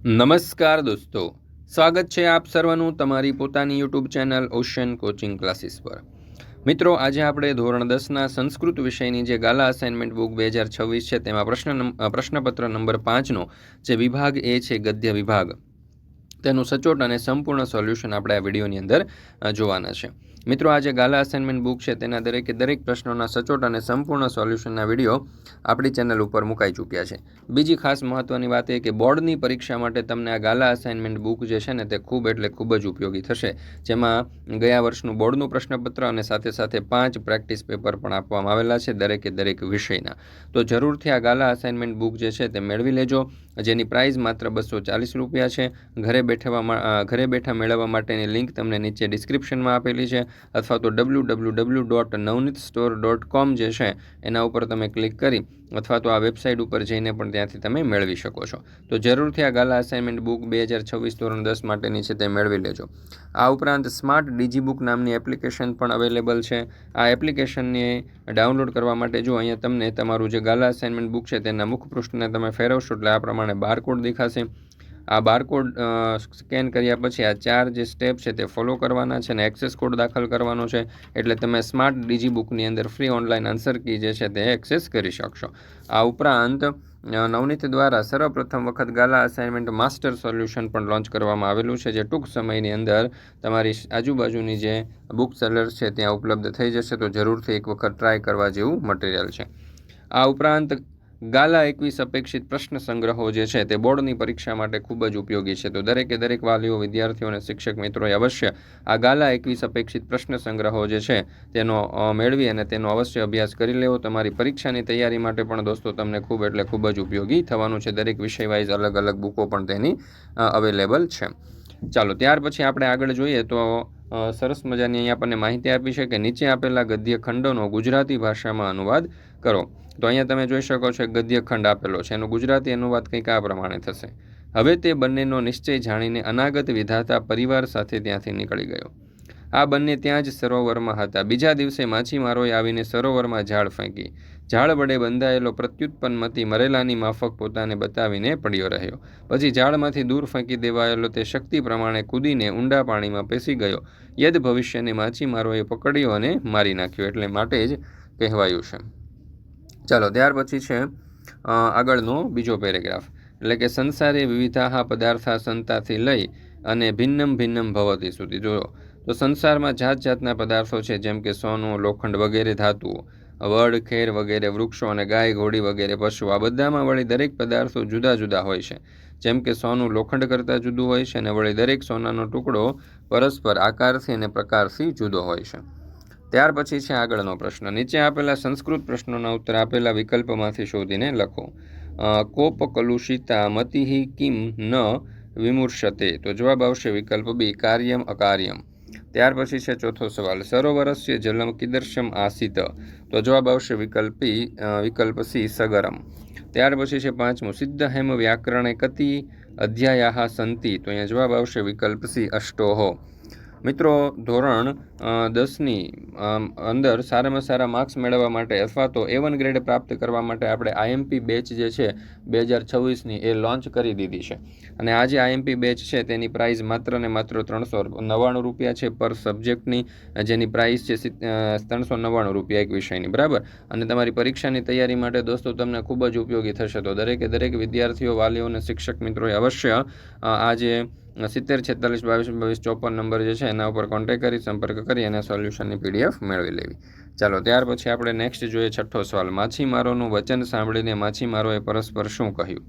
નમસ્કાર દોસ્તો. સ્વાગત છે આપ સર્વનું તમારી પોતાની YouTube channel ocean coaching classes પર. મિત્રો, આજે આપણે ધોરણ દસના સંસ્કૃત વિષયની જે ગાલા અસાઇનમેન્ટ બુક બે હજાર છવ્વીસ છે, તેમાં પ્રશ્ન પ્રશ્નપત્ર નંબર પાંચનો જે વિભાગ એ છે ગદ્ય વિભાગ. તેનું સચોટ અને સંપૂર્ણ સોલ્યુશન આપણે આ વિડીયોની અંદર જોવાના છે. મિત્રો આ જે ગાલા અસાઇનમેન્ટ બુક છે. તેના દરેકે દરેક પ્રશ્નોના સચોટ અને સંપૂર્ણ સોલ્યુશનના વીડિયો આપણી ચેનલ ઉપર મુકાઈ ચૂક્યા છે. બીજી ખાસ મહત્ત્વની વાત એ કે બોર્ડની પરીક્ષા માટે તમને આ ગાલા અસાઇનમેન્ટ બુક જે છે ને, તે ખૂબ એટલે ખૂબ જ ઉપયોગી થશે. જેમાં ગયા વર્ષનું બોર્ડનું પ્રશ્નપત્ર અને સાથે સાથે પાંચ પ્રેક્ટિસ પેપર પણ આપવામાં આવેલા છે, દરેકે દરેક વિષયના. તો જરૂરથી આ ગાલા અસાઇનમેન્ટ બુક જે છે, તે મેળવી લેજો. જેની પ્રાઇસ માત્ર બસો ચાલીસ રૂપિયા છે. ઘરે બેઠવા ઘરે બેઠા મેળવવા માટેની લિંક તમને નીચે ડિસ્ક્રિપ્શનમાં આપેલી છે. અથવા તો W W W dot Navneet store dot com જે છે, એના ઉપર તમે ક્લિક કરી અથવા તો આ વેબસાઇટ ઉપર જઈને પણ ત્યાંથી તમે મેળવી શકો છો. તો જરૂરથી આ ગાલા અસાઇનમેન્ટ બુક બે હજાર છવ્વીસ ધોરણ દસ માટેની છે તે મેળવી લેજો. આ ઉપરાંત સ્માર્ટ ડીજી બુક નામની એપ્લિકેશન પણ અવેલેબલ છે. આ એપ્લિકેશનને ડાઉનલોડ કરવા માટે જો અહીંયા તમને તમારું જે ગાલા અસાઇનમેન્ટ બુક છે તેના મુખ પૃષ્ઠને તમે ફેરવશો એટલે આ પ્રમાણે બારકોડ દેખાશે. આ બારકોડ સ્કેન કર્યા પછી આ ચાર જે સ્ટેપ છે તે ફોલો કરવાના છે અને એક્સેસ કોડ દાખલ કરવાનો છે. એટલે તમે સ્માર્ટ ડીજી બુકની અંદર ફ્રી ઓનલાઈન આન્સર કી જે છે તે એક્સેસ કરી શકશો. આ ઉપરાંત નવનીત દ્વારા સર્વપ્રથમ વખત ગાલા અસાઇનમેન્ટ માસ્ટર સોલ્યુશન પણ લોન્ચ કરવામાં આવેલું છે, જે ટૂંક સમયની અંદર તમારી આજુબાજુની જે બુક સેલર્સ છે ત્યાં ઉપલબ્ધ થઈ જશે. તો જરૂરથી એક વખત ટ્રાય કરવા જેવું મટીરિયલ છે. આ ઉપરાંત ગાલા એકવીસ અપેક્ષિત પ્રશ્ન સંગ્રહો જે છે તે બોર્ડની પરીક્ષા માટે ખૂબ જ ઉપયોગી છે. તો દરેકે દરેક વાલીઓ, વિદ્યાર્થીઓ અને શિક્ષક મિત્રોએ અવશ્ય આ ગાલા એકવીસ અપેક્ષિત પ્રશ્ન સંગ્રહો જે છે તેનો મેળવી અને તેનો અવશ્ય અભ્યાસ કરી લેવો. તમારી પરીક્ષાની તૈયારી માટે પણ દોસ્તો તમને ખૂબ એટલે ખૂબ જ ઉપયોગી થવાનું છે. દરેક વિષય વાઇઝ અલગ અલગ બુકો પણ તેની અવેલેબલ છે. ચાલો, ત્યાર પછી આપણે આગળ જોઈએ તો સરસ મજાની અહીંયા આપણને માહિતી આપી છે કે નીચે આપેલા ગદ્ય ખંડોનો ગુજરાતી ભાષામાં અનુવાદ કરો. તો અહીંયા તમે જોઈ શકો છો ગદ્યખંડ આપેલો છે. એનો ગુજરાતી અનુવાદ કંઈક આ પ્રમાણે થશે. હવે તે બંનેનો નિશ્ચય જાણીને અનાગત વિધાતા પરિવાર સાથે ત્યાંથી નીકળી ગયો. આ બંને ત્યાં જ સરોવરમાં હતા. બીજા દિવસે માછીમારોએ આવીને સરોવરમાં ઝાડ ફેંકી. ઝાડ વડે બંધાયેલો પ્રત્યુત્પન્નમતી મરેલાની માફક પોતાને બતાવીને પડ્યો રહ્યો. પછી ઝાડમાંથી દૂર ફેંકી દેવાયેલો તે શક્તિ પ્રમાણે કૂદીને ઊંડા પાણીમાં પેસી ગયો. યદ ભવિષ્યને માછીમારોએ પકડ્યો અને મારી નાખ્યો, એટલે માટે જ કહેવાયું છે. ચાલો, ત્યાર પછી છે આગળનો બીજો પેરેગ્રાફ. એટલે કે સંસારે વિવિધાહ પદાર્થા સંતાથી લઈ અને ભિન્નમ ભિન્નમ ભવતી સુધી. જોયો? તો સંસારમાં જાત જાતના પદાર્થો છે, જેમ કે સોનું, લોખંડ વગેરે ધાતુઓ, વડ, ખેર વગેરે વૃક્ષો અને ગાય, ઘોડી વગેરે પશુ, આ બધામાં વળી દરેક પદાર્થો જુદા જુદા હોય છે. જેમ કે સોનું લોખંડ કરતાં જુદું હોય છે અને વળી દરેક સોનાનો ટુકડો પરસ્પર આકારથી અને પ્રકારથી જુદો હોય છે. ત્યાર પછી છે આગળનો પ્રશ્ન. નીચે આપેલા સંસ્કૃત પ્રશ્નોના ઉત્તર આપેલા વિકલ્પમાંથી શોધીને લખો. કોપ કલુષિતા મતિહિ કિમ ન વિમૂર્ષતે? તો જવાબ આવશે વિકલ્પ બી, કાર્યમ અકાર્યમ. ત્યાર પછી છે ચોથો સવાલ. સરોવરસ્ય જલમ કિદર્શમ આસિત? તો જવાબ આવશે વિકલ્પી વિકલ્પ સી, સગરમ. ત્યાર પછી છે પાંચમું. સિદ્ધ હેમ વ્યાકરણે કતિ અધ્યાયા સંતિ? તો અહીંયા જવાબ આવશે વિકલ્પ સી, અષ્ટોહો. મિત્રો, ધોરણ દસની અંદર સારામાં સારા માર્ક્સ મેળવવા માટે અથવા તો એ વન ગ્રેડ પ્રાપ્ત કરવા માટે આપણે આઈએમપી બેચ જે છે, બે હજાર છવ્વીસની એ લોન્ચ કરી દીધી છે. અને આ જે આઈએમપી બેચ છે, તેની પ્રાઇસ માત્ર ને માત્ર ત્રણસો નવ્વાણું રૂપિયા છે પર સબ્જેક્ટની જેની પ્રાઇસ છે ત્રણસો નવ્વાણું રૂપિયા એક વિષયની, બરાબર? અને તમારી પરીક્ષાની તૈયારી માટે દોસ્તો તમને ખૂબ જ ઉપયોગી થશે. તો દરેકે દરેક વિદ્યાર્થીઓ, વાલીઓ અને શિક્ષક મિત્રોએ અવશ્ય આ જે સિત્તેર છેતાલીસ બાવીસ બાવીસ ચોપન નંબર જે છે, એના ઉપર કોન્ટેક્ટ કરી સંપર્ક કરી અને સોલ્યુશનની પીડીએફ મેળવી લેવી. ચાલો, ત્યાર પછી આપણે નેક્સ્ટ જોઈએ છઠ્ઠો સવાલ. માછીમારોનું વચન સાંભળીને માછીમારોએ પરસ્પર શું કહ્યું?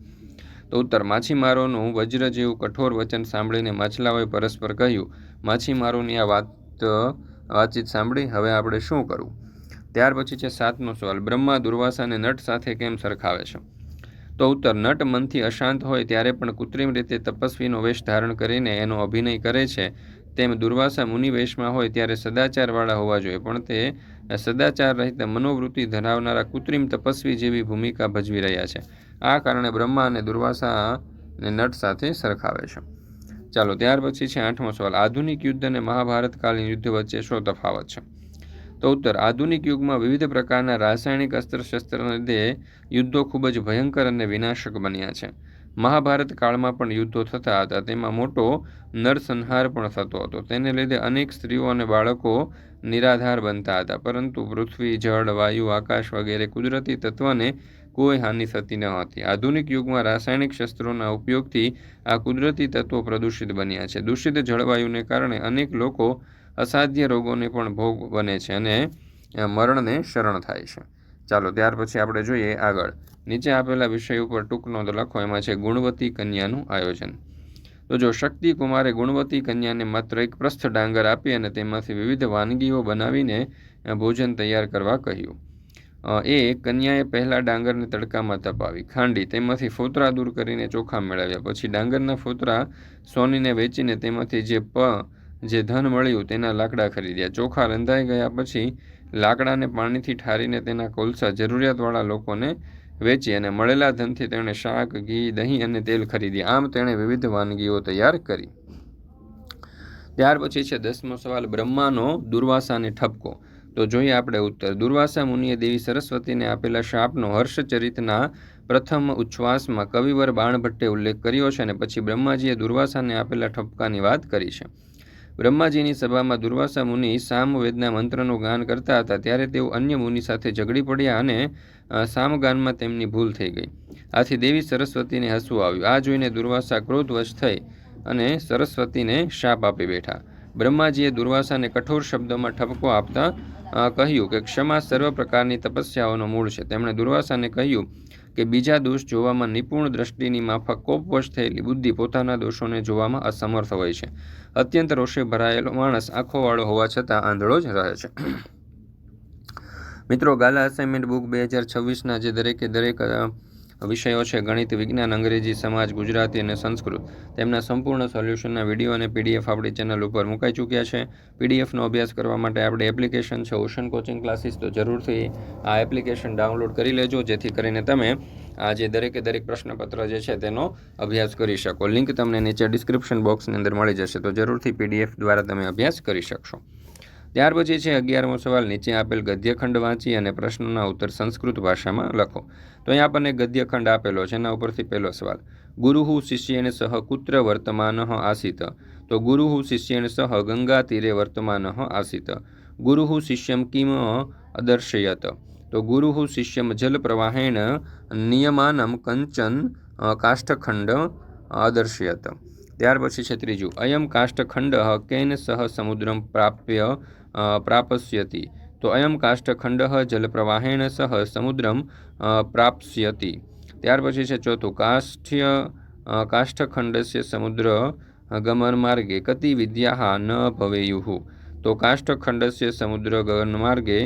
તો ઉત્તર, માછીમારોનું વજ્ર જેવું કઠોર વચન સાંભળીને માછલાઓએ પરસ્પર કહ્યું, માછીમારોની આ વાત, વાતચીત સાંભળી, હવે આપણે શું કરવું ત્યાર પછી છે સાતમો સવાલ, બ્રહ્મા દુર્વાસાને નટ સાથે કેમ સરખાવે છે? તો ઉત્તર, નટ મનથી અશાંત હોય ત્યારે પણ કૃત્રિમ રીતે તપસ્વીનો વેશ ધારણ કરીને એનો અભિનય કરે છે. તેમ દુર્વાસા મુનિવેશમાં હોય ત્યારે સદાચારવાળા હોવા જોઈએ. પણ તે સદાચાર રહિત મનોવૃત્તિ ધરાવનારા કૃત્રિમ તપસ્વી જેવી ભૂમિકા ભજવી રહ્યા છે. આ કારણે બ્રહ્મા અને દુર્વાસાને નટ સાથે સરખાવે છે. ચાલો, ત્યાર પછી છે આઠમો સવાલ. આધુનિક યુદ્ધ અને મહાભારતકાલીન યુદ્ધ વચ્ચે શું તફાવત છે? તો ઉત્તર, આધુનિક યુગમાં વિવિધ પ્રકારના રાસાયણિક અસ્ત્રશસ્ત્રના લીધે યુદ્ધો ખૂબ જ ભયંકર અને વિનાશક બન્યા છે. મહાભારત કાળમાં પણ યુદ્ધો થતા હતા. તેમાં મોટો નરસંહાર પણ થતો હતો. તેને લીધે અનેક સ્ત્રીઓ અને બાળકો નિરાધાર બનતા હતા. પરંતુ પૃથ્વી, જળ, વાયુ, આકાશ વગેરે કુદરતી તત્વને કોઈ હાનિ થતી ન હતી. આધુનિક યુગમાં રાસાયણિક શસ્ત્રોના ઉપયોગથી આ કુદરતી તત્વો પ્રદૂષિત બન્યા છે. દૂષિત જળવાયુને કારણે અનેક લોકો અસાધ્ય રોગોને પણ ભોગ બને છે અને મરણને શરણ થાય છે. ચાલો, ત્યાર પછી આપણે જોઈએ આગળ. નીચે આપેલા વિષય ઉપર ટૂંક નોંધ લખો, એમાં છે ગુણવતી કન્યાનું આયોજન. તો જો શક્તિ કુમારે ગુણવતી કન્યાને માત્ર એક પ્રસ્થ ડાંગર આપી અને તેમાંથી વિવિધ વાનગીઓ બનાવીને ભોજન તૈયાર કરવા કહ્યું. એ કન્યાએ પહેલાં ડાંગરને તડકામાં તપાવી, ખાંડી, તેમાંથી ફોતરા દૂર કરીને ચોખા મેળવ્યા. પછી ડાંગરના ફોતરા સોનીને વેચીને તેમાંથી જે પ, જે ધન મળ્યું તેના લાકડા ખરીદ્યા. ચોખા રંધાઈ ગયા પછી લાકડાને પાણીથી ઠારીને તેના કોલસા જરૂરિયાતવાળા લોકોને વેચી અને મળેલા ધનથી તેણે શાક, ઘી, દહીં અને તેલ ખરીદી. આમ તેણે વિવિધ વાનગીઓ તૈયાર કરી. ત્યાર પછી છે દસમો સવાલ, બ્રહ્માનો દુર્વાસાને ઠપકો. તો જોઈએ આપણે ઉત્તર. દુર્વાસા મુનિએ દેવી સરસ્વતીને આપેલા શાપનો હર્ષચરિતના પ્રથમ ઉચ્છ્વાસમાં કવિવર બાણભટ્ટે ઉલ્લેખ કર્યો છે અને પછી બ્રહ્માજીએ દુર્વાસાને આપેલા ઠપકાની વાત કરી છે. બ્રહ્માજીની સભામાં દુર્વાસા મુનિ સામવેદના મંત્રનું ગાન કરતા હતા, ત્યારે તેઓ અન્ય મુનિ સાથે ઝઘડી પડ્યા અને સામગાનમાં તેમની ભૂલ થઈ ગઈ. આથી દેવી સરસ્વતીને હસવું આવ્યું. આ જોઈને દુર્વાસા ક્રોધવશ થઈ અને સરસ્વતીને શાપ આપી બેઠા. બ્રહ્માજીએ દુર્વાસાને કઠોર શબ્દોમાં ઠપકો આપતા કહ્યું કે ક્ષમા સર્વ પ્રકારની તપસ્યાઓનો મૂળ છે. તેમણે દુર્વાસાને કહ્યું કે બીજા દોષ જોવામાં નિપુણ દ્રષ્ટિની માફક કોપવશ થયેલી બુદ્ધિ પોતાના દોષોને જોવામાં અસમર્થ હોય છે. અત્યંત રોષે ભરાયેલો માણસ આંખોવાળો હોવા છતાં આંધળો જ રહે છે. મિત્રો, ગાલા અસાઇનમેન્ટ બુક બે હજાર છવ્વીસના જે દરેકે દરેક વિષયો છે ગણિત, વિજ્ઞાન, અંગ્રેજી, સમાજ, ગુજરાતી અને સંસ્કૃત. તેમના સંપૂર્ણ સોલ્યુશનના વીડિયો અને પીડીએફ આપણી ચેનલ ઉપર મુકાઈ ચૂક્યા છે. પીડીએફનો અભ્યાસ કરવા માટે આપણી એપ્લિકેશન છે ઓશન કોચિંગ ક્લાસીસ, તો જરૂરથી આ એપ્લિકેશન ડાઉનલોડ કરી લેજો, જેથી કરીને તમે આ જે દરેકે દરેક પ્રશ્નપત્ર જે છે તેનો અભ્યાસ કરી શકો. લિંક તમને નીચે ડિસ્ક્રિપ્શન બોક્સની અંદર મળી જશે, તો જરૂરથી પીડીએફ દ્વારા તમે અભ્યાસ કરી શકશો. ત્યાર પછી છે અગિયારમો સવાલ, નીચે આપેલ ગદ્યખંડ વાંચી અને પ્રશ્નોના ઉત્તર સંસ્કૃત ભાષામાં લખો. તો અહીં આપણને ગદ્યખંડ આપેલો છે, એના ઉપરથી પહેલો સવાલ. ગુરુહુ શિષ્યેન સહ કુત્ર વર્તમાન આસિત. તો ગુરુહુ શિષ્યેન સહ ગંગા તીરે વર્તમાન આસિત. ગુરુહુ શિષ્યમ કિમ અદર્શયત. તો ગુરુહુ શિષ્યમ જલ પ્રવાહેણ નિયમાનમ કંચન કાષ્ઠખંડ અદર્શયત. ત્યાર પછી છે ત્રીજું. અયમ કાષ્ઠખંડ કેન સહ સમુદ્રમ પ્રાપ્ય પ્રાપસ્યતિ. તો અયમ કાષ્ઠખંડ જલપ્રવાહેણ સહ સમુદ્રમ પ્રાપ્સ્યતિ. ત્યાર પછી છે ચોથું. કાષ્ઠ્ય કાષ્ઠખંડસ્ય સમુદ્ર ગમન માર્ગે કતિ વિદ્યા ન ભવેયુ તો કાષ્ઠખંડસ્ય સમુદ્ર ગમન માર્ગે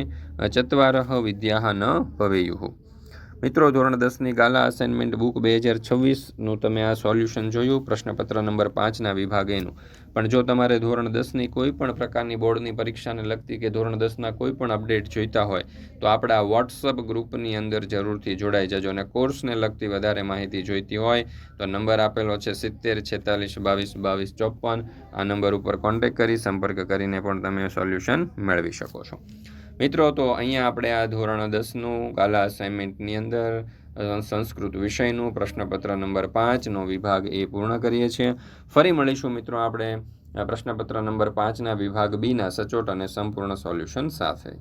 ચત્વારઃ વિદ્યા ન ભવેયુઃ મિત્રો, ધોરણ દસની ગાલા અસાઇનમેન્ટ બુક બે હજાર છવ્વીસનું તમે આ સોલ્યુશન જોયું? પ્રશ્નપત્ર નંબર પાંચના વિભાગ એનું પણ જો તમારે ધોરણ દસની કોઈ પણ પ્રકારની બોર્ડની પરીક્ષાને લગતી કે ધોરણ દસના કોઈ પણ અપડેટ જોઈતા હોય, તો આપણા વોટ્સઅપ ગ્રુપની અંદર જરૂરથી જોડાઈ જજો અને કોર્સને લગતી વધારે માહિતી જોઈતી હોય, તો નંબર આપેલો છે સિત્તેર, છેતાલીસ, બાવીસ બાવીસ ચોપન આ નંબર ઉપર કોન્ટેક્ટ કરી સંપર્ક કરીને પણ તમે સોલ્યુશન મેળવી શકો છો. મિત્રો, તો અહીંયા આપણે આ ધોરણ દસનું કાલા અસાઇનમેન્ટની અંદર સંસ્કૃત વિષયનું પ્રશ્નપત્ર નંબર પાંચનો વિભાગ એ પૂર્ણ કરીએ છીએ. ફરી મળીશું મિત્રો આપણે પ્રશ્નપત્ર નંબર પાંચના વિભાગ બીના સચોટ અને સંપૂર્ણ સોલ્યુશન સાથે.